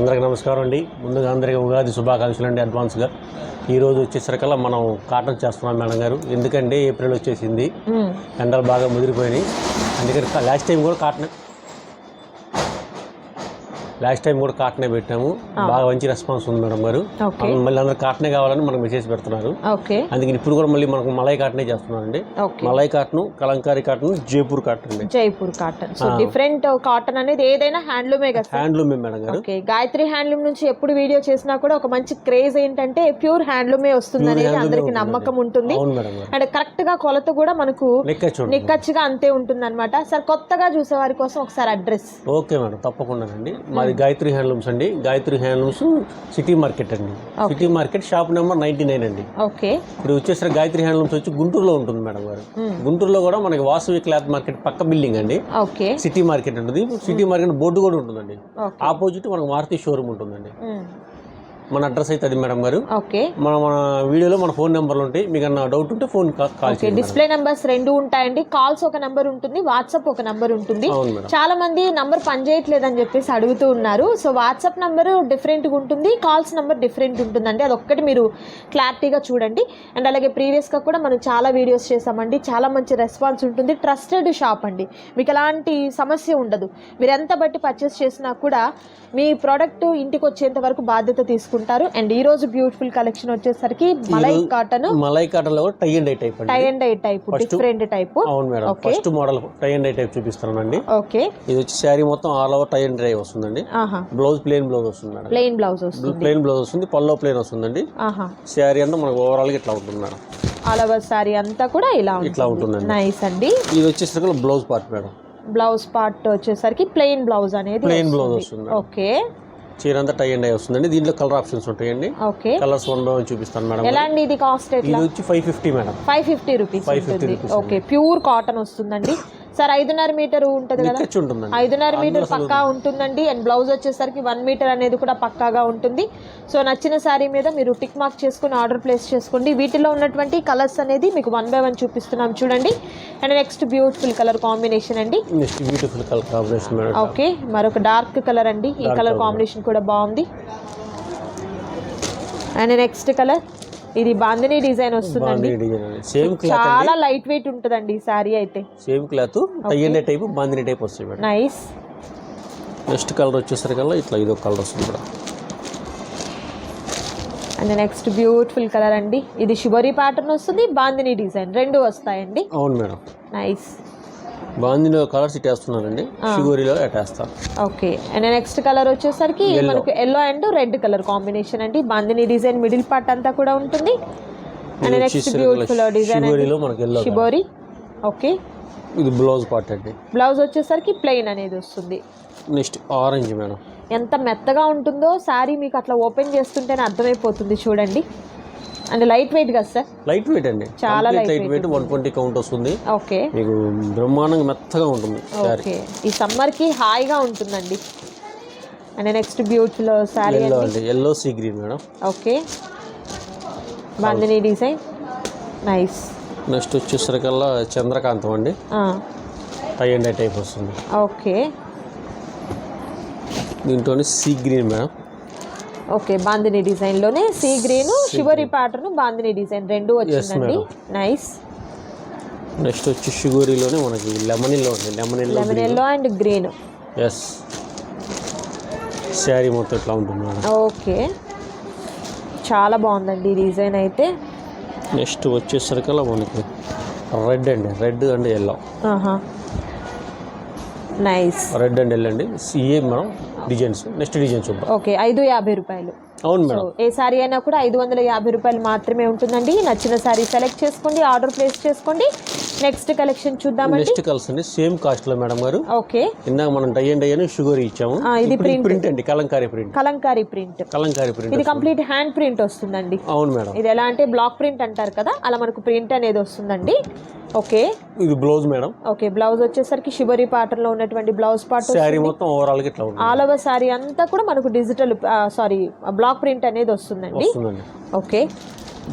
అందరికీ నమస్కారం అండి. ముందుగా అందరికీ ఉగాది శుభాకాంక్షలు అండి అడ్వాన్స్గా ఈరోజు వచ్చేసరికల్లా మనం కాటన్ చేస్తున్నాం మేడం గారు. ఎందుకంటే ఏప్రిల్ వచ్చేసింది. ఎండలు బాగా ముదిరిపోయినాయి. అందుకని లాస్ట్ టైం కూడా కాటన్ లాస్ట్ టైం కూడా కాటనే పెట్టాము. బాగా మంచి రెస్పాన్స్ ఉంది మేడం గారు. ఓకే. మళ్ళీ అందరూ కాటనే కావాలని మనకు మెసేజ్ పెడుతున్నారు. ఓకే. అందుకని ఇప్పుడు కూడా మళ్ళీ మనకు మలై కాటనే చేస్తున్నారండి. Malai cotton Kalamkari cotton Jaipur cotton అండి. జైపూర్ కాటన్. డిఫరెంట్ కాటన్ అనేది ఏదైనా హ్యాండ్లూమే కదా హ్యాండ్లూమ్ మేడం గారు. గాయత్రి హ్యాండ్లూమ్ నుంచి ఎప్పుడు వీడియో చేసినా కూడా ఒక మంచి క్రేజ్ ఏంటంటే ప్యూర్ హ్యాండ్లూమే వస్తుంది అనేది అందరికి నమ్మకం ఉంటుంది. అండ్ కరెక్ట్గా కొలత కూడా మనకు నిక్కచ్చిగా అంతే ఉంటుంది అనమాట సార్ కొత్తగా చూసే వారి కోసం ఒకసారి అడ్రస్. Okay madam. తప్పకుండానండి. మాది గాయత్రి హ్యాండ్లూమ్స్ అండి. గాయత్రి హ్యాండ్లూమ్స్ సిటీ మార్కెట్ అండి. City market shop number ninety nine అండి. ఓకే. ఇప్పుడు వచ్చేసరికి గాయత్రి హ్యాండ్లూమ్స్ వచ్చి గుంటూరులో ఉంటుంది మేడం గారు. గుంటూరులో కూడా మనకి వాసవి క్లాత్ మార్కెట్ పక్క బిల్డింగ్ అండి. ఓకే. సిటీ మార్కెట్ ఉంటుంది సిటీ మార్కెట్ బోర్డు కూడా ఉంటుందండి. ఆపోజిట్ మనకు మారుతి షోరూమ్ ఉంటుందండి. మన అడ్రస్ అయితే అది మేడం గారు. ఓకే మన మన వీడియోలో మన ఫోన్ నెంబర్లు ఉంటాయి. మీకు అన్న డౌట్ ఉంటే ఫోన్ కాల్ ఓకే చేయండి. డిస్ప్లే నంబర్స్ రెండు ఉంటాయండి. కాల్స్ ఒక నంబర్ ఉంటుంది వాట్సాప్ ఒక నంబర్ ఉంటుంది. చాలా మంది నంబర్ పనిచేయట్లేదు అని చెప్పేసి అడుగుతూ ఉన్నారు. సో వాట్సాప్ నంబర్ డిఫరెంట్గా ఉంటుంది కాల్స్ నంబర్ డిఫరెంట్ ఉంటుందండి. అదొక్కటి మీరు క్లారిటీగా చూడండి. అండ్ అలాగే ప్రీవియస్గా కూడా మనం చాలా వీడియోస్ చేసామండి. చాలా మంచి రెస్పాన్స్ ఉంటుంది. ట్రస్టెడ్ షాప్ అండి. మీకు ఎలాంటి సమస్య ఉండదు. మీరు ఎంత బట్టి పర్చేస్ చేసినా కూడా మీ ప్రోడక్ట్ ఇంటికి వచ్చేంత వరకు బాధ్యత తీసుకుంటారు అండ్ ఈ రోజు బ్యూటిఫుల్ కలెక్షన్ వచ్చేసరికి మలై కాటన్. మలై కాటన్లో tie and dye type tie and dye type different type. అవును madam. First model tie and dye type చూపిస్తానండి ఓకే. ఇది వచ్చి శారీ మొత్తం all over tie and dye వస్తుందండి. ఆహా. బ్లౌజ్ ప్లేన్ బ్లౌజ్ వస్తుంది మేడం. ప్లెయిన్ బ్లౌజ్ వస్తుంది. ప్లేన్ బ్లౌజ్ వస్తుంది పల్లో ప్లేన్ వస్తుందండి. ఆహా. శారీ అంతా మనకు ఓవరాల్గా ఇట్లా ఉంటుంది మేడం. ఆల్ ఓవర్ సారీ అంతా కూడా ఇలా ఇట్లా ఉంటుంది నైస్ అండి. ఇది వచ్చేసరికి blouse part madam. Blouse part వచ్చేసరికి ప్లెయిన్ బ్లౌజ్ అనేది ప్లేన్ బ్లౌజ్ వస్తుంది. ఓకే. చీర అంతా టై అండ్ వస్తుందండి. దీంట్లో కలర్ ఆప్షన్స్ ఉంటాయండి. Okay colours one by one చూపిస్తాను మేడం. ఎలా అండి ఇది కాస్ట్ ఇది వచ్చి five fifty madam. Five fifty rupees 550 ఉంటుంది. rupees ఓకే ప్యూర్ కాటన్ వస్తుందండి. సార్ ఐదున్నర మీటర్ ఉంటుంది కదా? ఐదున్నర మీటర్ పక్కా ఉంటుందండి. అండ్ బ్లౌజ్ వచ్చేసరికి వన్ మీటర్ అనేది కూడా పక్కాగా ఉంటుంది. సో నచ్చిన శారీ మీద మీరు టిక్ మార్క్ చేసుకుని ఆర్డర్ ప్లేస్ చేసుకోండి. వీటిలో ఉన్నటువంటి కలర్స్ అనేది మీకు వన్ బై వన్ చూపిస్తున్నాం చూడండి. And next beautiful colour combination అండి. Next beautiful colour combination madam okay మరొక డార్క్ కలర్ అండి. ఈ కలర్ కాంబినేషన్ కూడా బాగుంది. అండ్ నెక్స్ట్ కలర్ ఇది బాందిని డిజైన్ వస్తుందండి. సేమ్ క్లాత్ చాలా లైట్ వెయిట్ ఉంటుందండి ఈ శారీ అయితే. Same cloth dye type bandhani type వస్తాయి మేడం. నైస్ నెక్స్ట్ కలర్ వచ్చేసరికల్లా ఇట్లా ఇదో కలర్ వస్తుంది madam. And next beautiful colour అండి. ఇది షిబోరీ ప్యాటర్న్ వస్తుంది బాందిని డిజైన్ రెండు వస్తాయండి. అవును మేడం. నైస్ బాందిలో కలర్స్ ఇట్టేస్తున్నారండి షుగూరిలో ఎట్టేస్తారు ఓకే. అండ్ నెక్స్ట్ కలర్ వచ్చేసరికి మనకు yellow and red colour combination అండి. బాందిని డిజైన్ మిడిల్ పార్ట్ అంతా కూడా ఉంటుంది. అండ్ నెక్స్ట్ బ్యూటిఫుల్ డిజైన్ షుగూరిలో మనకి ఎల్లో షిబోరి ఓకే. ఇది బ్లౌజ్ పార్ట్ అండి. బ్లౌజ్ వచ్చేసరికి ప్లెయిన్ అనేది వస్తుంది. Next orange madam. ఎంత మెత్తగా ఉంటుందో శారీ మీకు అట్లా ఓపెన్ చేస్తుంటేనే అర్థమైపోతుంది చూడండి. అండ్ లైట్ వెయిట్ కదా సార్? లైట్ వెయిట్ అండి. చాలా light weight one twenty count వస్తుంది. ఓకే. మీకు బ్రహ్మాండంగా మెత్తగా ఉంటుంది ఓకే. ఈ సమ్మర్కి హాయిగా ఉంటుందండి. అండ్ నెక్స్ట్ బ్యూటిఫుల్ ఎల్లో అండి. Yellow sea green madam. Okay. Bandhani design. Nice. Next వచ్చేసరికల్లా చంద్రకాంతం అండి. టై అండ్ టైప్ వస్తుంది. ఓకే. దీంట్లోనే sea green madam. Okay bandhani డిజైన్లోనే sea green shibori pattern bandhani design రెండు వచ్చిందండి. నైస్ నెక్స్ట్ వచ్చి షుగూరిలోనే మనకి లెమన్ ఎల్లో ఉంది. Lemon yellow lemon yellow and green yes sari మొత్తం ఇట్లా ఉంటుంది ఓకే. చాలా బాగుందండి డిజైన్ అయితే. నెక్స్ట్ వచ్చేసరికల్లా మనకి రెడ్ అండి. రెడ్ అండ్ ఎల్లో ఆహా. నైస్ రెడ్ అండ్ ఎల్లో అండి. సిఏ మనం డిజైన్స్ నెక్స్ట్ డిజైన్ చూద్దాం. ఓకే ఐదు యాభై రూపాయలు. అవును మేడం. ఏ శారీ అయినా కూడా ఐదు వందల యాభై రూపాయలు మాత్రమే ఉంటుందండి. నచ్చిన శారీ సెలెక్ట్ చేసుకోండి ఆర్డర్ ప్లేస్ చేసుకోండి. నెక్స్ట్ కలెక్షన్ చూద్దామండి. నెక్స్ట్ కలర్స్ అండి సేమ్ కాస్ట్లో మేడం గారు. ఓకే. ఇందాక మనం డై అండ్ అని షుగర్ ఇచ్చాము. ఇది ఈ ప్రింట్. అండి Kalamkari print. Kalamkari print. Kalamkari print ఇది కంప్లీట్ హ్యాండ్ ప్రింట్ వస్తుందండి. అవును మేడం. ఇది ఎలా అంటే బ్లాక్ ప్రింట్ అంటారు కదా అలా మనకు ప్రింట్ అనేది వస్తుందండి. ఓకే. ఇది బ్లౌజ్ మేడం. ఓకే బ్లౌజ్ వచ్చేసరికి షిబరీ ప్యాటర్న్లో ఉన్నటువంటి బ్లౌజ్ పార్ట్ శారీ మొత్తం ఓవరాల్గా ఇట్లా ఉంటుంది. ఆల్ ఓవర్ శారీ అంతా కూడా మనకు డిజిటల్ సారీ బ్లాక్ ప్రింట్ అనేది వస్తుందండి. వస్తుందండి. ఓకే.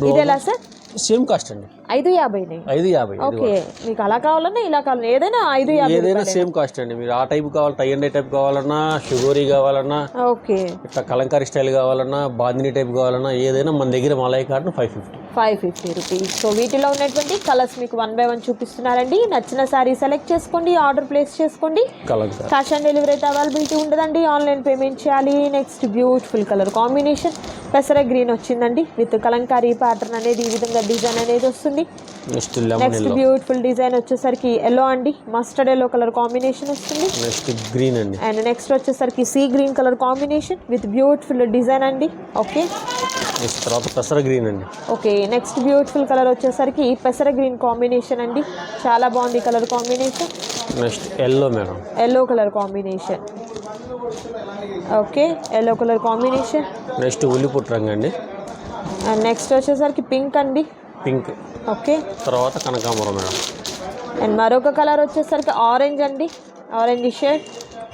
ఇది ఎలా సార్? సేమ్ కాస్ట్ అండి. ఐదు యాభైనే. ఐదు యాభై ఓకే మీకు అలా కావాలన్నా ఇలా కావాలన్నా ఏదైనా ఐదు యాభై ఏదైనా సేమ్ కాస్ట్ అండి. మీరు ఆ టైప్ కావాలి టై అండ్ టైప్ కావాలన్నా షుగరీ కావాలన్నా ఓకే. ఇట్లా కలంకారీ స్టైల్ కావాలన్నా బాందిని టైప్ కావాలన్నా ఏదైనా మన దగ్గర malai cotton five fifty. Five fifty rupees. So వీటిలో ఉన్నటువంటి కలర్స్ మీకు వన్ బై వన్ చూపిస్తున్నారండి. నచ్చిన శారీ సెలెక్ట్ చేసుకోండి ఆర్డర్ ప్లేస్ చేసుకోండి. క్యాష్ ఆన్ డెలివరీ అయితే అవైలబిలిటీ ఉండదండి. ఆన్లైన్ పేమెంట్ చేయాలి. Next beautiful colour combination. పెసర గ్రీన్ వచ్చిందండి. విత్ కలంకారీ ప్యాటర్న్ అనేది ఈ విధంగా డిజైన్ అనేది వస్తుంది. Next lemon next beautiful design వచ్చేసరికి ఎల్లో అండి. మస్టర్డ్ ఎల్లో కలర్ కాంబినేషన్ వస్తుంది. నెక్స్ట్ గ్రీన్ అండి. అండ్ నెక్స్ట్ వచ్చేసరికి sea green colour combination with beautiful design అండి. ఓకే నెక్స్ట్ తర్వాత పెసర గ్రీన్ అండి. ఓకే నెక్స్ట్ బ్యూటిఫుల్ కలర్ వచ్చేసరికి పెసర గ్రీన్ కాంబినేషన్ అండి. చాలా బాగుంది colour combination next yellow madam. Yellow colour combination okay yellow colour combination next ఉల్లిపుట్ రంగు అండి అండ్ నెక్స్ట్ వచ్చేసరికి పింక్ అండి. పింక్. ఓకే. తర్వాత కనకాంబరం మేడం. అండ్ మరొక కలర్ వచ్చేసరికి ఆరెంజ్ అండి. ఆరెంజ్ షేడ్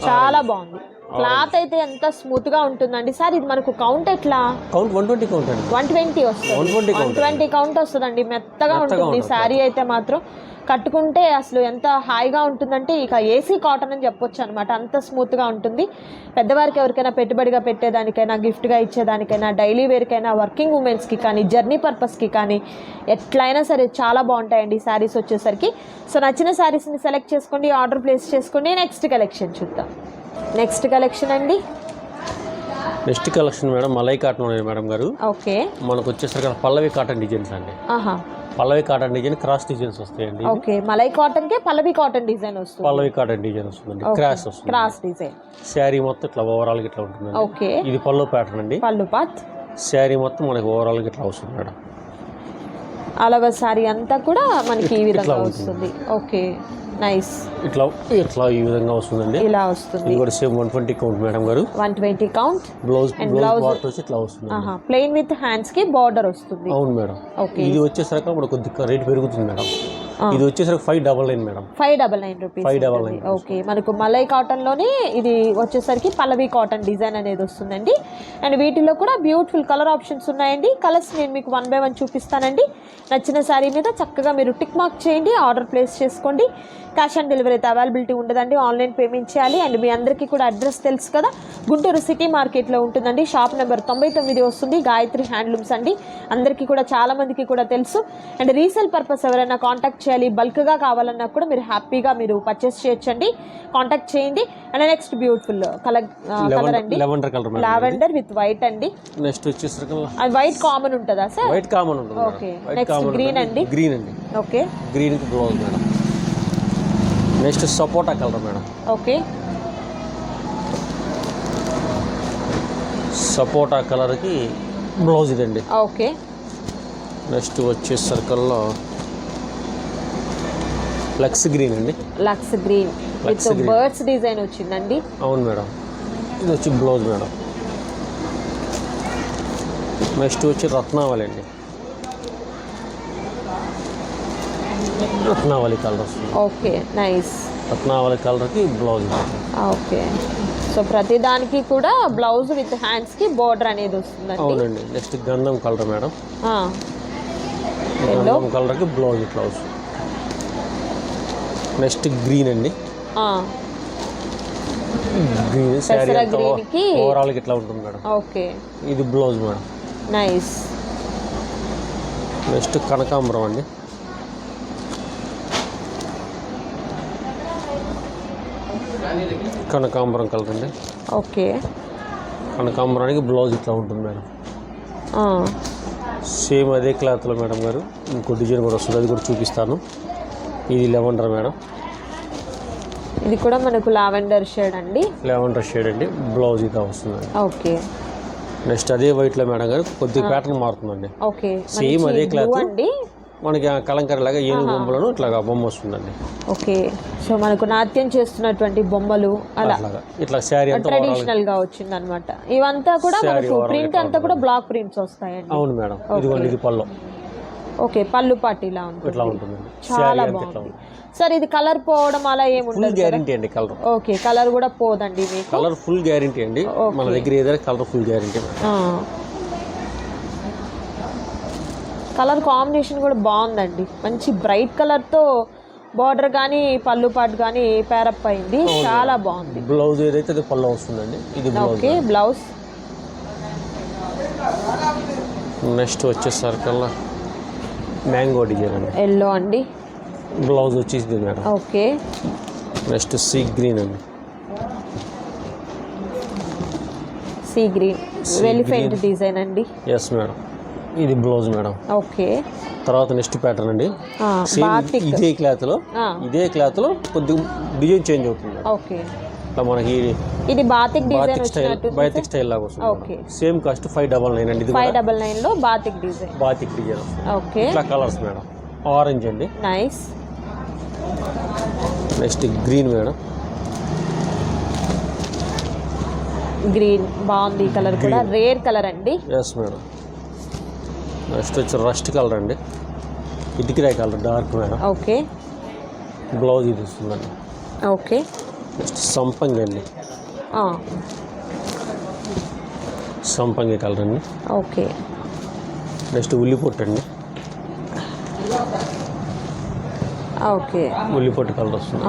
చాలా బాగుంది. క్లాత్ అయితే ఎంత స్మూత్గా ఉంటుందండి. సార్ ఇది మనకు కౌంట్ ఎట్లా? కౌంట్ వన్ ట్వంటీ కౌంట్ అండి. వన్ ట్వంటీ వస్తుంది. 120 వన్ ట్వంటీ కౌంట్ వస్తుందండి. మెత్తగా ఉంటుంది. శారీ అయితే మాత్రం. కట్టుకుంటే అసలు ఎంత హాయిగా ఉంటుందంటే ఇక ఏసీ కాటన్ అని చెప్పొచ్చు అనమాట అంత స్మూత్గా ఉంటుంది. పెద్దవారికి ఎవరికైనా పెట్టుబడిగా పెట్టేదానికైనా గిఫ్ట్గా ఇచ్చేదానికైనా డైలీ వేర్కైనా వర్కింగ్ ఉమెన్స్కి కానీ జర్నీ పర్పస్కి కానీ ఎట్లయినా సరే చాలా బాగుంటాయండి శారీస్ వచ్చేసరికి. సో నచ్చిన శారీస్ని సెలెక్ట్ చేసుకోండి ఆర్డర్ ప్లేస్ చేసుకోండి నెక్స్ట్ కలెక్షన్ చూద్దాం. నెక్స్ట్ కలెక్షన్ అండి. Next collection madam malai cotton ఉన్నాయి మేడం గారు. ఓకే మనకు వచ్చేసరికి పల్లవి కాటన్ డిజైన్స్ అండి. Pallavi cotton design cross designs వస్తాయండి. ఓకే మలై కాటన్ కే పల్లవి కాటన్ డిజైన్ వస్తుంది. పల్లవి కాటన్ డిజైన్ వస్తుందండి. క్రాస్ వస్తుంది. క్రాస్ డిజైన్ శారీ మొత్తం ఇట్లా ఓవరాల్గా ఇట్లా ఉంటుందండి. ఓకే ఇది పళ్ళు ప్యాటర్న్ అండి. పళ్ళు పాత్. శారీ మొత్తం మనకి ఓవరాల్గా ఇట్లా వస్తుంది మేడం అలవ సారీ అంతా కూడా మనకి ఈ విధంగా ఉంటుంది. వస్తుంది. ఓకే నైస్ ఇట్లా ఇట్లా ఈ విధంగా వస్తుందండి. ఇలా వస్తుంది. ఇది కూడా same one twenty count madam గారు. One twenty count blouse blouse border వచ్చి ఇట్లా వస్తుంది ప్లెయిన్ విత్ హ్యాండ్స్కి బార్డర్ వస్తుంది. అవును మేడం ఓకే ఇది వచ్చేసరికి ఇప్పుడు కొద్దిగా రేట్ పెరుగుతుంది మేడం. ఇది వచ్చేసరికి five double nine madam five double nine rupees Five double nine okay మనకు మలై కాటన్లోనే ఇది వచ్చేసరికి పల్లవి కాటన్ డిజైన్ అనేది వస్తుందండి. అండ్ వీటిలో కూడా బ్యూటిఫుల్ కలర్ ఆప్షన్స్ ఉన్నాయండి. కలర్స్ నేను మీకు వన్ బై వన్ చూపిస్తానండి. నచ్చిన శారీ మీద చక్కగా మీరు టిక్ మార్క్ చేయండి ఆర్డర్ ప్లేస్ చేసుకోండి. క్యాష్ ఆన్ డెలివరీ అయితే అవైలబిలిటీ ఉండదండి. ఆన్లైన్ పేమెంట్ చేయాలి. అండ్ మీ అందరికీ కూడా అడ్రస్ తెలుసు కదా. గుంటూరు సిటీ మార్కెట్లో ఉంటుందండి. షాప్ నెంబర్ తొంభై తొమ్మిది వస్తుంది. గాయత్రి హ్యాండ్లూమ్స్ అండి. అందరికీ కూడా చాలా మందికి కూడా తెలుసు. అండ్ రీసేల్ పర్పస్ ఎవరైనా కాంటాక్ట్ చేయాలి. బల్క్గా కావాలన్నా కూడా మీరు హ్యాపీగా మీరు పర్చేస్ చేయొచ్చండి. కాంటాక్ట్ చేయండి. And next beautiful colour colour అండి. Lavender colour lavender with white అండి. నెక్స్ట్ వచ్చేసరికి వైట్ కామన్ ఉంటుందా సార్ వైట్ కామన్ ఉంటుంది. ఓకే నెక్స్ట్ గ్రీన్ అండి. గ్రీన్ అండి. ఓకే గ్రీన్కి బ్లౌజ్ మేడం. నెక్స్ట్ సపోటా కలర్ మేడం. ఓకే సపోటా కలర్కి బ్లౌజ్ ఇదండి. ఓకే నెక్స్ట్ వచ్చే సర్కిల్లో ఫ్లెక్స్ గ్రీన్ అండి. Lux green. With. Birds design వచ్చిందండి. అవును మేడం. ఇది వచ్చి బ్లౌజ్ మేడం. నెక్స్ట్ వచ్చి రత్నావళి అండి. రత్నావళి కలర్ వస్తుంది. Okay nice. రత్నావళి కలర్కి బ్లౌజ్. ఓకే. సో ప్రతి దానికి కూడా బ్లౌజ్ విత్ హ్యాండ్స్కి బోర్డర్ అనేది వస్తుందండి. అవునండి. నెక్స్ట్ గంధం కలర్ మేడం. గంధం కలర్కి బ్లౌజ్ ఇట్లా వస్తుంది నెక్స్ట్ గ్రీన్ అండి. ఆ. గ్రీన్ శారీ పెసర అంతా green కి- ఇట్లా ఉంటుంది మేడం. ఓకే. ఇది బ్లౌజ్ మేడం. నైస్. నెక్స్ట్ కనకాంబరం అండి. కనకాంబరం కలర్ అండి. ఓకే. కనకాంబరానికి బ్లౌజ్ ఇట్లా ఉంటుంది మేడం. సేమ్ అదే క్లాత్లో మేడం గారు. ఇంకో డిజైన్ కూడా వస్తుంది అది కూడా చూపిస్తాను. ఇది లెవెండర్ మేడం. ఇది కూడా మనకు లావెండర్ షేడ్ అండి. లెవెండర్ షేడ్ అండి. బ్లౌజ్ ఇట్లా వస్తుందండి. ఓకే. నెక్స్ట్ అదే వైట్లో మేడం గారు కొద్దిగా ప్యాటర్న్ మారుతుందండి. ఓకే. Same అదే cloth. అండి. మనకి ఆ కలంకర లాగా ఏనుగు బొమ్మలను ఇట్లా బొమ్మ వస్తుందండి. ఓకే. సో మనకు నాట్యం చేస్తున్నటువంటి బొమ్మలు అలా. ఇట్లా శారీ ట్రెడిషనల్గా వచ్చింది అనమాట ఇవంతా కూడా మనకు ప్రింట్ అంతా కూడా బ్లాక్ ప్రింట్స్ వస్తాయండి. అవును మేడం. ఇదిగోండి ఇది పళ్ళు. ఓకే పళ్ళు పాటిలా ఉంటుంది. ఇట్లా ఉంటుందండి చాలా బాగుంది. ఉంటుంది. సార్ ఇది కలర్ పోవడం అలా ఫుల్ ఏముండదు గ్యారంటీ అండి కలర్. ఓకే కలర్ కూడా పోదండి కలర్ ఫుల్ గ్యారంటీ అండి. మన దగ్గర ఏదైనా colour full guarantee. Colour combination కూడా బాగుందండి. మంచి బ్రైట్ కలర్తో బార్డర్ కానీ పళ్ళు పాటు కానీ పేరప్ అయింది. చాలా బాగుంది. బ్లౌజ్ ఏదైతే అది పళ్ళు వస్తుందండి ఇది ఓకే బ్లౌజ్ నెక్స్ట్ వచ్చేసరికల్లా మ్యాంగో డిజైన్ అండి. ఎల్లో అండి. బ్లౌజ్ వచ్చేసింది madam. Okay. Next sea green అండి. Sea green. ఎలిఫెంట్. డిజైన్ అండి. Yes madam. ఇది బ్లౌజ్ మేడం. ఓకే. తర్వాత నెక్స్ట్ ప్యాటర్న్ అండి. సేమ్ ఇదే క్లాత్లో ఇదే క్లాత్లో కొద్దిగా డిజైన్ చేంజ్ అవుతుంది. ఓకే. ఇట్లా మనకి ఇది batik design style batik style లాగా వస్తుంది. Okay same cost five double nine అండి ఇది ఫైవ్ డబల్ నైన్లో batik design batik design okay ఇట్లా కలర్స్ మేడం. ఆరెంజ్ అండి. Nice next green madam. Green బాగుంది కలర్ కూడా. రేర్ కలర్ అండి. Yes madam. నెక్స్ట్ వచ్చి రస్ట్ కలర్ అండి. ఇటుకిరాయి colour dark madam. Okay blouse ఇది వస్తుందండి. ఓకే సంపంగి అండి సంపంగి కలర్ అండి ఓకే. నెక్స్ట్ ఉల్లిపొట్టు అండి ఓకే. ఉల్లిపొట్టు కలర్ వస్తుంది.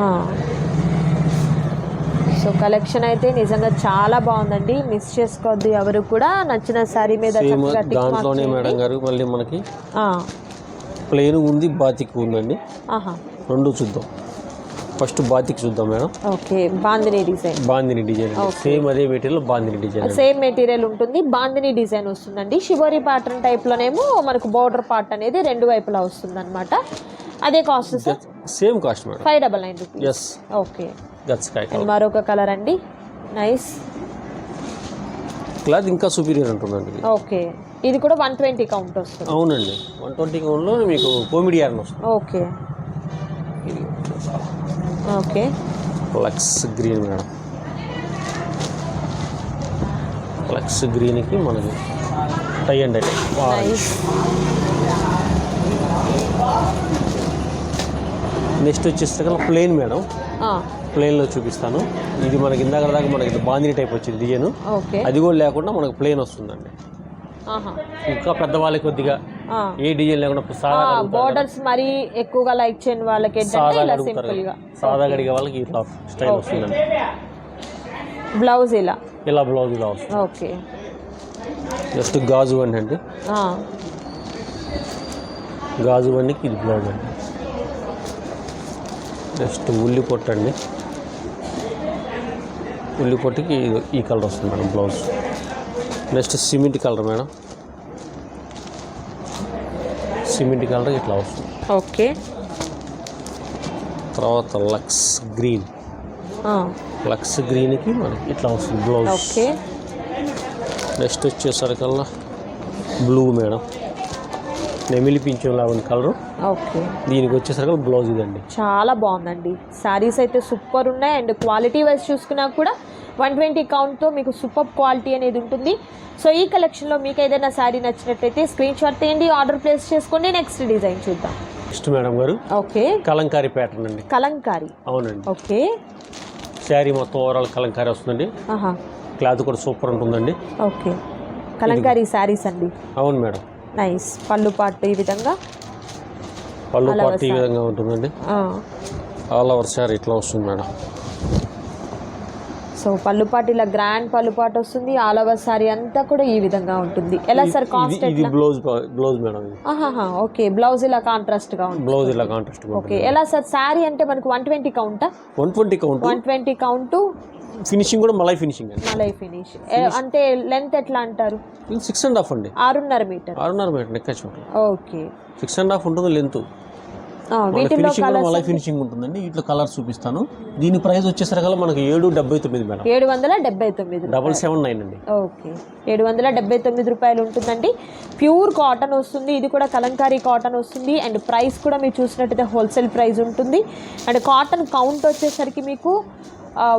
సో కలెక్షన్ అయితే నిజంగా చాలా బాగుందండి. మిస్ చేసుకోవద్దు ఎవరు కూడా. నచ్చిన శారీ మీద దాంట్లోనే. మేడం గారు మళ్ళీ మనకి ప్లెయిన్ ఉంది బాతిక్ ఉందండి. రెండు చూద్దాం. ఫస్ట్ బాతిక్ చూద్దాం madam. Okay bandhani design. Bandhani design same అదే material bandhani design. Same material ఉంటుంది బాందిని డిజైన్ వస్తుందండి. షివోరి ప్యాటర్న్ టైప్లోనేమో మనకు బోర్డర్ పార్ట్ అనేది రెండు వైపులా వస్తుంది అనమాట అదే cost sir same cost madam. Five double nine rupees yes okay. గచ్చకాయ and మరొక కలర్ అండి. నైస్ క్లాత్ ఇంకా సుపీరియర్ ఉంటుందండి. ఓకే. ఇది కూడా వన్ ట్వంటీ కౌంట్ వస్తుంది. అవునండి. వన్ ట్వంటీ కౌంట్లో మీకు కోమిడి యార్న్ వస్తుంది. Okay. Okay. Lux green madam. Lux గ్రీన్కి మనకి టై అండ్ టై. నెక్స్ట్ వచ్చేసరికి ప్లెయిన్ మేడం. ప్లెయిన్లో చూపిస్తాను. ఇది మనకి ఇందాక దాకా మనకి బాందిని టైప్ వచ్చింది డిజైన్. అది కూడా లేకుండా మనకు ప్లెయిన్ వస్తుందండి. ఇంకా పెద్దవాళ్ళకి కొద్దిగా ఏ డిజైన్ లేకుండా. బోర్డర్స్ మరీ ఎక్కువగా లైక్ చేయని వాళ్ళకి ఏంటంటే సాదా ఇలా అడుగుతారు సింపుల్గా. కదా. సాదా అడిగే వాళ్ళకి ఇట్లా స్టైల్ వస్తుందండి. బ్లౌజ్ ఇలా. ఇలా బ్లౌజ్ ఇలా వస్తుంది. ఓకే జస్ట్ గాజు బండి అండి. గాజు బండికి ఇది బ్లౌజ్ అండి. నెక్స్ట్ ఉల్లి పొట్టు అండి. ఉల్లి పొట్టుకి ఈ కలర్ వస్తుంది madam blouse next cement colour madam. Cement colour ఇట్లా వస్తుంది. ఓకే. తర్వాత లక్స్ గ్రీన్. లక్స్ గ్రీన్కి మనకి ఇట్లా వస్తుంది బ్లౌజ్. ఓకే. నెక్స్ట్ వచ్చేసరికల్లా బ్లూ మేడం. నెమిలి లాగా ఉంది కలరు. ఓకే. దీనికి వచ్చేసరికి బ్లౌజ్ ఇదండి. చాలా బాగుందండి. శారీస్ అయితే సూపర్ ఉన్నాయి. అండ్ క్వాలిటీ వైజ్ చూసుకున్నా కూడా వన్ ట్వంటీ కౌంట్తో మీకు సూపర్ క్వాలిటీ అనేది ఉంటుంది. సో ఈ కలెక్షన్లో మీకు ఏదైనా శారీ నచ్చినట్టయితే స్క్రీన్ షాట్ తీయండి ఆర్డర్ ప్లేస్ చేసుకోండి నెక్స్ట్ డిజైన్ చూద్దాం. నెక్స్ట్ మేడం గారు ఓకే. కలంకారీ ప్యాటర్న్ అండి. కలంకారీ. అవునండి. ఓకే. శారీ మొత్తం ఓవరాల్ కలంకారీ వస్తుందండి. క్లాత్ కూడా సూపర్ ఉంటుందండి. ఓకే. కలంకారీ శారీస్ అండి. అవును మేడం. నైస్. పళ్ళు పాటు ఈ విధంగా. పళ్ళు పార్టీ ఈ. విధంగా ఉంటుందండి. ఆల్ ఓవర్ శారీ ఇట్లా వస్తుంది మేడం. సో పళ్ళు పాటు ఇలా గ్రాండ్ పళ్ళు పాటు వస్తుంది. ఆల్ ఓవర్ శారీ అంతా కూడా ఈ విధంగా ఉంటుంది. ఎలా సార్ ఇది కాస్ట్ ఇది ఎట్లా? బ్లౌజ్ బ్లౌజ్ మేడం ఆహాహా ఓకే. బ్లౌజ్ ఇలా కాంట్రాస్ట్గా ఉంటుంది. బ్లౌజ్ ఇలా కాంట్రాస్ట్ ఓకే. ఎలా సార్? శారీ అంటే మనకు one twenty కౌంటా one twenty count one twenty count finishing కూడా మలై ఫినిషింగ్ అండి. మలై ఫినిష్ అంటే లెంత్ ఎట్లా అంటారు? సిక్స్ అండ్ హాఫ్ అండి. ఆరున్నర మీటర్. ఆరున్నర మీటర్ నెక్క ఓకే. సిక్స్ అండ్ హాఫ్ ఉంటుంది లెంత్ మన వీటిల్లో ఫినిషింగ్ ఉంటుందండి. ఇట్లా కలర్ చూపిస్తాను. దీని ప్రైస్ వచ్చేసరికి మనకి ఏడు డెబ్బై తొమ్మిది మేడం. ఏడు వందల డెబ్బై తొమ్మిది డబల్ సెవెన్ నైన్ అండి. ఓకే. ఏడు వందల డెబ్బై తొమ్మిది రూపాయలు ఉంటుందండి. ప్యూర్ కాటన్ వస్తుంది. ఇది కూడా కలంకారీ కాటన్ వస్తుంది. అండ్ ప్రైస్ కూడా మీరు చూసినట్టయితే హోల్సేల్ ప్రైస్ ఉంటుంది. అండ్ కాటన్ కౌంట్ వచ్చేసరికి మీకు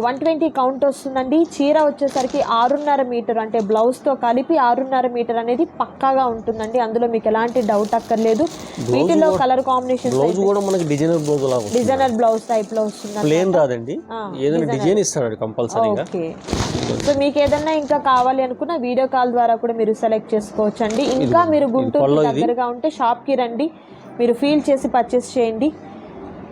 వన్ ట్వంటీ కౌంట్ వస్తుందండి. చీర వచ్చేసరికి ఆరున్నర మీటర్ అంటే బ్లౌజ్తో కలిపి ఆరున్నర మీటర్ అనేది పక్కాగా ఉంటుందండి. అందులో మీకు ఎలాంటి డౌట్ అక్కర్లేదు. వీటిలో కలర్ కాంబినేషన్ బ్లౌజ్ కూడా మనకి డిజైనర్ బ్లౌజ్ లాగా వస్తుంది. డిజైనర్ బ్లౌజ్ ప్లేన్ రాదండి. ఆ, ఏదైనా డిజైన్ ఇస్తాడు కంపల్సరీగా ఓకే. సో మీకు ఏదన్నా ఇంకా కావాలి అనుకున్న వీడియో కాల్ ద్వారా కూడా మీరు సెలెక్ట్ చేసుకోవచ్చు అండి ఇంకా మీరు గుంటూరు దగ్గరగా ఉంటే షాప్కి రండి. మీరు ఫీల్ చేసి పర్చేస్ చేయండి.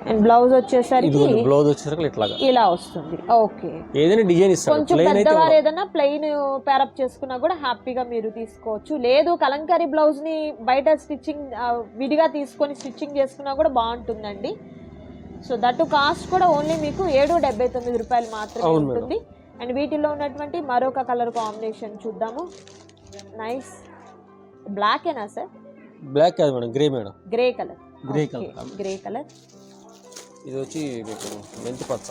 అండ్ బ్లౌజ్ వచ్చేసరికి బ్లౌజ్ వచ్చేసరికి ఇట్లాగా. ఇలా వస్తుంది. ఓకే ఏదైనా డిజైన్ ఇస్తాడు. కొంచెం పెద్దవారు ఏదైనా ప్లెయిన్ ప్యారప్ చేసుకున్నా కూడా హ్యాపీగా మీరు తీసుకోవచ్చు. లేదు కలంకారీ బ్లౌజ్ని బయట స్టిచ్చింగ్ విడిగా తీసుకొని స్టిచ్చింగ్ చేసుకున్నా కూడా బాగుంటుందండి. సో దట్టు కాస్ట్ కూడా ఓన్లీ మీకు ఏడు డెబ్బై తొమ్మిది రూపాయలు మాత్రమే. ఉంటుంది. అండ్ వీటిలో ఉన్నటువంటి మరొక కలర్ కాంబినేషన్ చూద్దాము. నైస్ బ్లాక్ ఏనా సార్ బ్లాక్ కాదు madam grey madam. Grey colour Grey colour. Grey colour ఇది వచ్చి మీకు మెంతి పచ్చ.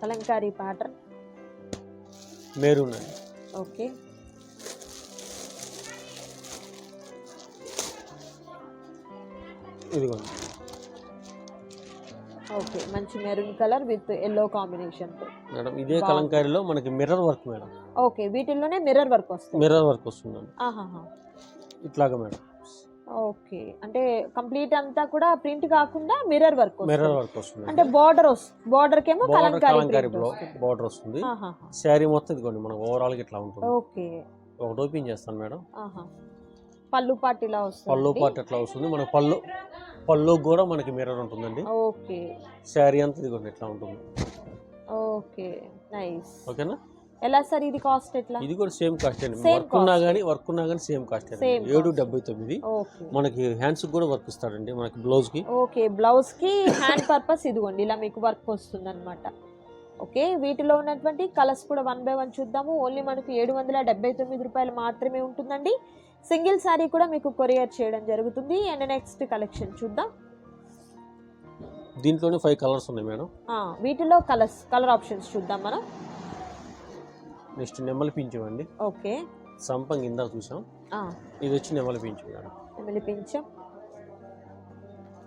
Kalamkari pattern maroon? అండి ఓకే. ఇదిగోండి ఓకే మంచి మెరూన్ కలర్ విత్ ఎల్లో కాంబినేషన్తో మేడం ఇదే కలంకారీలో మనకి మిర్రర్ వర్క్ మేడం. ఓకే వీటిల్లోనే మిర్రర్ వర్క్ వస్తుంది. మిర్రర్ వర్క్ వస్తుందండి. ఆహాహా. ఇట్లాగా మేడం. ఓకే. అంటే కంప్లీట్ అంతా కూడా ప్రింట్ కాకుండా మిర్రర్ వర్క్ మిర్రర్ వర్క్ వస్తుంది. అంటే బార్డర్ బార్డర్ కేమో కలంకారీ. బార్డర్ వస్తుంది. శారీ మొత్తం ఇదిగోండి మనకు ఓవరాల్గా ఇట్లా ఉంటుంది. ఓకే. ఒకటి ఓపెన్ చేస్తాను మేడం. ఆహా. పళ్ళు పాటు ఇలా వస్తుంది పళ్ళు పార్ట్ ఎట్లా వస్తుంది? మన పళ్ళు పళ్ళు కూడా మనకి మిర్రర్ ఉంటుందండి. ఓకే. శారీ అంతా ఇదిగోండి ఇట్లా ఉంటుంది. ఓకే. నైస్. ఓకేనా? ఎలా సార్ ఇది కాస్ట్ ఎట్లా? ఇది కూడా సేమ్ కాస్ట్ అండి. వర్క్ ఉన్నా కానీ వర్క్ ఉన్నా కానీ సేమ్ కాస్ట్ అండి. ఏడు డెబ్బై తొమ్మిది. ఓకే మనకి హ్యాండ్స్ కూడా వర్క్ ఇస్తాడండి మనకి బ్లౌజ్కి. ఓకే బ్లౌజ్కి హ్యాండ్ పర్పస్ ఇదిగోండి ఇలా మీకు వర్క్ వస్తుంది అనమాట ఓకే వీటిలో ఉన్నటువంటి కలర్స్ కూడా వన్ బై వన్ చూద్దాము. ఓన్లీ మనకు ఏడు వందల డెబ్బై తొమ్మిది రూపాయలు మాత్రమే ఉంటుందండి. సింగిల్ శారీ కూడా మీకు కొరియర్ చేయడం జరుగుతుంది. అండ్ నెక్స్ట్ కలెక్షన్ చూద్దాం. దీంట్లోనే ఫైవ్ కలర్స్ ఉన్నాయి మేడం. వీటిలో కలర్స్ కలర్ ఆప్షన్స్ చూద్దాం మనం. నెక్స్ట్ నెమ్మలి పింఛం అండి. ఓకే. సంపంగి ఇందాక చూసాం. ఆ, ఇది వచ్చి నెమ్మలి పింఛం మేడం. ఎమిలి పింఛం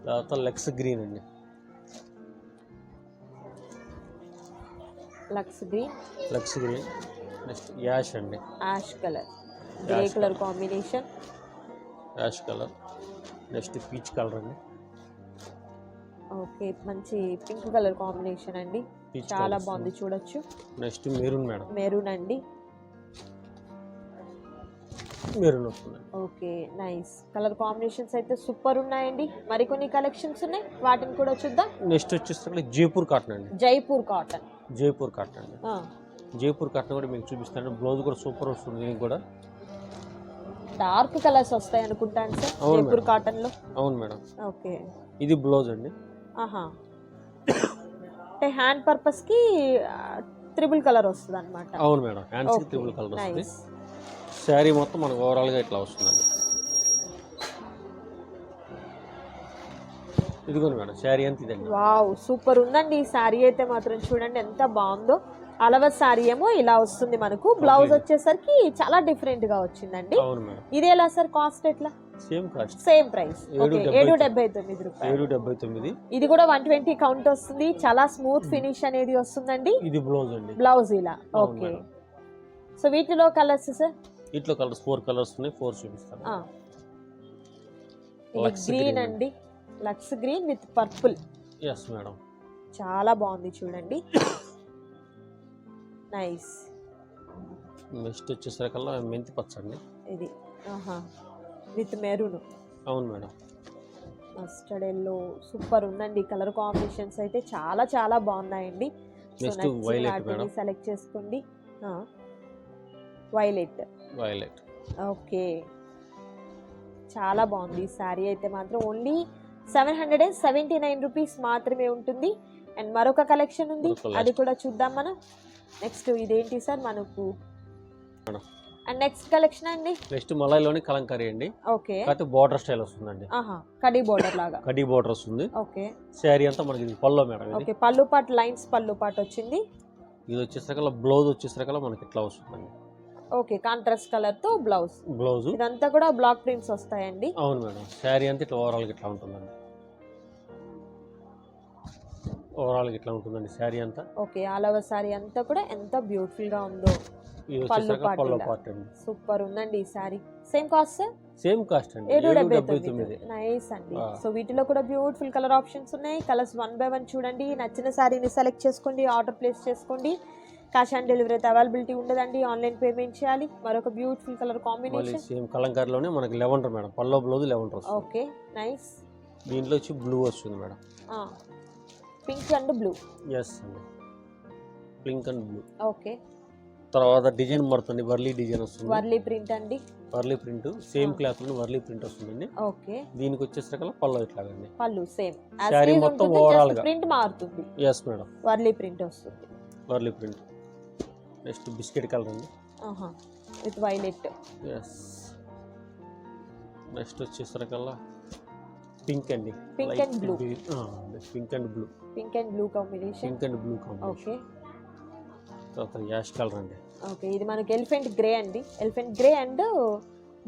తర్వాత లెక్స్ గ్రీన్ అండి. Lux green. Lux green. Next ash అండి. Ash colour. Grey colour. Combination. Ash colour. Next peach colour అండి. ఓకే మంచి పింక్ కలర్ కాంబినేషన్ అండి. చాలా బాగుంది చూడొచ్చు. Next maroon madam. మెరూన్ అండి. Maroon okay nice. Colour combinations అయితే సూపర్ ఉన్నాయండి. మరికొన్ని కలెక్షన్స్ ఉన్నాయి. వాటిని కూడా చూద్దాం. నెక్స్ట్ వచ్చేసరికి జైపూర్ కాటన్ అండి. జైపూర్ కాటన్. జైపూర్ కాటన్ అండి. జైపూర్ కాటన్ కూడా మీకు చూపిస్తాను. బ్లౌజ్ కూడా సూపర్ వస్తుంది దీనికి కూడా. డార్క్ కలర్స్ వస్తాయి అనుకుంటాను సార్ జైపూర్. కాటన్లో అవును మేడం. ఓకే. ఇది బ్లౌజ్ అండి. ఆహా. అంటే హ్యాండ్ పర్పస్కి త్రిబుల్ కలర్ వస్తుంది అనమాట అవును మేడం హ్యాండ్స్కి త్రిబుల్ కలర్ వస్తుంది. శారీ మొత్తం మనకు ఓవరాల్గా ఇట్లా వస్తుందండి. ఇదిగోండి మేడం శారీ అంత ఇదండి. వావ్ సూపర్ ఉందండి. ఈ శారీ అయితే మాత్రం చూడండి ఎంత బాగుందో. అలవ శారీ ఏమో ఇలా వస్తుంది మనకు. బ్లౌజ్ వచ్చేసరికి చాలా డిఫరెంట్గా వచ్చిందండి. ఇది ఎలా సార్ కాస్ట్ ఎట్లా? Same cost. Same price. ఏడు ఓకే డెబ్బై తొమ్మిది. రూపాయలు. ఏడు డెబ్బై తొమ్మిది. ఇది కూడా వన్ ట్వంటీ కౌంట్ వస్తుంది. చాలా స్మూత్ ఫినిష్ అనేది వస్తుందండి. ఇది బ్లౌజ్ అండి. బ్లౌజ్ ఇలా. ఓకే. సో వీటిలో కలర్స్ సార్? ఇట్లా కలర్స్ ఫోర్ కలర్స్ ఉన్నాయి ఫోర్ చూపిస్తాను. గ్రీన్ అండి. Lux green with purple. Yes madam. చాలా బాగుంది చూడండి. నైస్. నెక్స్ట్ వచ్చేసరికల్లా మెంతి పచ్చ అండి. ఇది. ఆహా. With maroon. అవును మేడం. మస్టర్డ్ ఎల్లో సూపర్ ఉందండి. కలర్ కాంబినేషన్స్ అయితే చాలా చాలా బాగున్నాయండి. మేడం. సెలెక్ట్ చేసుకోండి. Violet violet okay. చాలా బాగుంది. ఈ శారీ అయితే మాత్రం only seven hundred and seventy nine rupees మాత్రమే ఉంటుంది. అండ్ మరొక కలెక్షన్ ఉంది. అది కూడా చూద్దాం మనం. నెక్స్ట్ ఇదేంటి సార్? మనకు మేడం. అండ్ నెక్స్ట్ కలెక్షన్ అండి? నెక్స్ట్ మలైలోని కలంకారీ అండి. ఓకే. కాకపోతే బార్డర్ స్టైల్ వస్తుందండి. కడీ బోర్డర్ లాగా. కడ్డీ బార్డర్ వస్తుంది. ఓకే. శారీ అంతా మనకి ఇది పల్లో మేడం ఓకే పళ్ళు పాటు లైన్స్ పళ్ళు పాటు వచ్చింది. ఇది వచ్చేసరికల్లా బ్లౌజ్ వచ్చేసరికల్లా మనకి ఇట్లా వస్తుందండి. ఓకే కాంట్రాస్ట్ కలర్తో బ్లౌజ్. బ్లౌజ్. ఇదంతా కూడా బ్లాక్ ప్రింట్స్ వస్తాయండి. అవును మేడం శారీ అంతా ఇట్లా ఓవరాల్గా ఇట్లా ఉంటుందండి. ఓవరాల్గా ఇట్లా ఉంటుందండి శారీ అంతా. ఓకే ఆల్ ఓవర్ సారీ అంతా కూడా ఎంత బ్యూటిఫుల్గా ఉందో. పళ్ళు అండి సూపర్ ఉందండి ఈ sari same cost same cost అండి. ఏడు డెబ్బై తొమ్మిది. నైస్ అండి. సో వీటిలో కూడా బ్యూటిఫుల్ కలర్ ఆప్షన్స్ ఉన్నాయి. కలర్స్ వన్ బై వన్ చూడండి. నచ్చిన శారీని సెలెక్ట్ చేసుకోండి. ఆర్డర్ ప్లేస్ చేసుకోండి. క్యాష్ ఆన్ డెలివరీ అయితే అవైలబిలిటీ ఉండదండి. ఆన్లైన్ పేమెంట్ చేయాలి. మరొక బ్యూటిఫుల్ కలర్ కాంబినేషన్ సేమ్ కలంకారీలోనే మనకి లెవెండర్ మేడం. పల్లో బ్లౌజ్ లెవెండర్ వస్తుంది. ఓకే నైస్ దీంట్లో వచ్చి బ్లూ వస్తుంది madam. Pink and blue yes అండి. పింక్ అండ్ బ్లూ ఓకే తర్వాత డిజైన్ మారుతుంది వర్లీ డిజైన్ వస్తుంది. వర్లీ ప్రింట్ అండి? Warli print same. Cloth Warli print వస్తుందండి. ఓకే. దీనికి వచ్చేసరికి పల్లో ఇట్లాగండి. పళ్ళు సేమ్. Saree మొత్తం overall గా. ప్రింట్ మారుతుంది. ఎస్ మేడం వర్లీ ప్రింట్ వస్తుంది. Warli print. Next biscuit colour అండి. With violet. ఎస్ నెక్స్ట్ వచ్చేసరికల్లా పింక్ అండి. Pink and blue. Pink and blue pink and blue combination pink and blue combination okay. తర్వాత ash colour అండి. Okay ఇది మనకి elephant grey అండి. Elephant grey and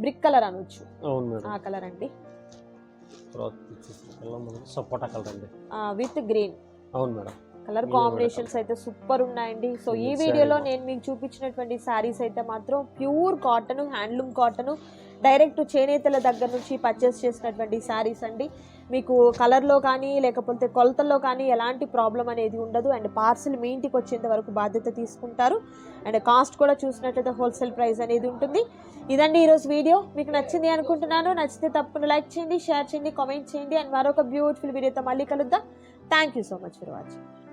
brick colour అనొచ్చు. అవును మేడం. ఆ కలర్ అండి. తర్వాత సపోటా కలర్ అండి. With green. అవును మేడం. కలర్ కాంబినేషన్స్ అయితే సూపర్ ఉన్నాయండి. సో ఈ వీడియోలో. నేను మీకు చూపించినటువంటి శారీస్ అయితే మాత్రం pure cotton handloom cotton direct చేనేతల దగ్గర నుంచి పర్చేస్ చేసినటువంటి శారీస్ అండి. మీకు కలర్లో కానీ లేకపోతే కొలతల్లో కానీ ఎలాంటి ప్రాబ్లం అనేది ఉండదు. అండ్ పార్సిల్ మీ ఇంటికి వచ్చేంత వరకు బాధ్యత తీసుకుంటారు. అండ్ కాస్ట్ కూడా చూసినట్లయితే హోల్సేల్ ప్రైస్ అనేది ఉంటుంది. ఇదండి ఈరోజు వీడియో. మీకు నచ్చింది అనుకుంటున్నాను. నచ్చితే తప్పకుండా లైక్ చేయండి షేర్ చేయండి కామెంట్ చేయండి. అండ్ మరొక బ్యూటిఫుల్ వీడియోతో మళ్ళీ కలుద్దాం. Thank you so much for watching.